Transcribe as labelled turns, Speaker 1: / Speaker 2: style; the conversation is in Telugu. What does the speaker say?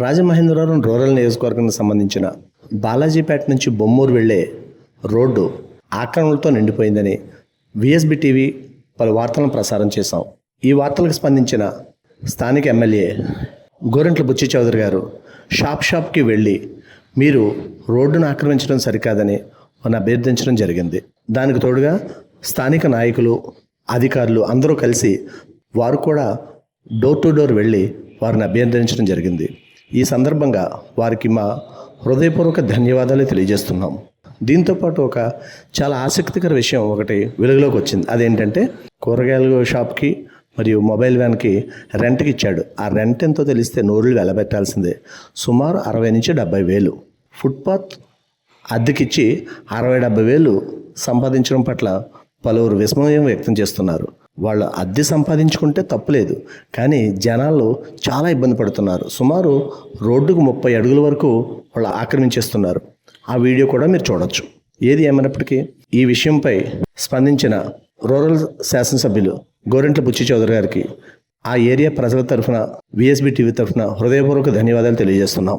Speaker 1: రాజమహేంద్రవరం రూరల్ నియోజకవర్గానికి సంబంధించిన బాలాజీపేట నుంచి బొమ్మూరు వెళ్ళే రోడ్డు ఆక్రమణలతో నిండిపోయిందని విఎస్బి టీవీ పలు వార్తలను ప్రసారం చేశాం. ఈ వార్తలకు స్పందించిన స్థానిక ఎమ్మెల్యే గోరెంట్ల బుచ్చి చౌదరి గారు షాప్ షాప్కి వెళ్ళి మీరు రోడ్డును ఆక్రమించడం సరికాదని మన అభ్యర్థించడం జరిగింది. దానికి తోడుగా స్థానిక నాయకులు అధికారులు అందరూ కలిసి వారు కూడా డోర్ టు డోర్ వెళ్ళి వారిని అభ్యర్థించడం జరిగింది. ఈ సందర్భంగా వారికి మా హృదయపూర్వక ధన్యవాదాలు తెలియజేస్తున్నాం. దీంతోపాటు ఒక చాలా ఆసక్తికర విషయం ఒకటి వెలుగులోకి వచ్చింది. అదేంటంటే కూరగాయల షాప్కి మరియు మొబైల్ వ్యాన్కి రెంట్కి ఇచ్చాడు. ఆ రెంట్ ఎంతో తెలిస్తే నోరులు వెలబెట్టాల్సిందే. సుమారు అరవై నుంచి డెబ్బై వేలు. ఫుట్పాత్ అద్దెకిచ్చి అరవై డెబ్బై వేలు సంపాదించడం పట్ల పలువురు విస్మయం వ్యక్తం చేస్తున్నారు. వాళ్ళు అద్దె సంపాదించుకుంటే తప్పులేదు. కానీ జనాలు చాలా ఇబ్బంది పడుతున్నారు. సుమారు రోడ్డుకు ముప్పై అడుగుల వరకు వాళ్ళు ఆక్రమించేస్తున్నారు. ఆ వీడియో కూడా మీరు చూడొచ్చు. ఏది ఏమైనప్పటికీ ఈ విషయంపై స్పందించిన రూరల్ శాసనసభ్యులు గోరెంట్ల బుచ్చి చౌదరి గారికి ఆ ఏరియా ప్రజల తరఫున విఎస్బి టీవీ తరఫున హృదయపూర్వక ధన్యవాదాలు తెలియజేస్తున్నాం.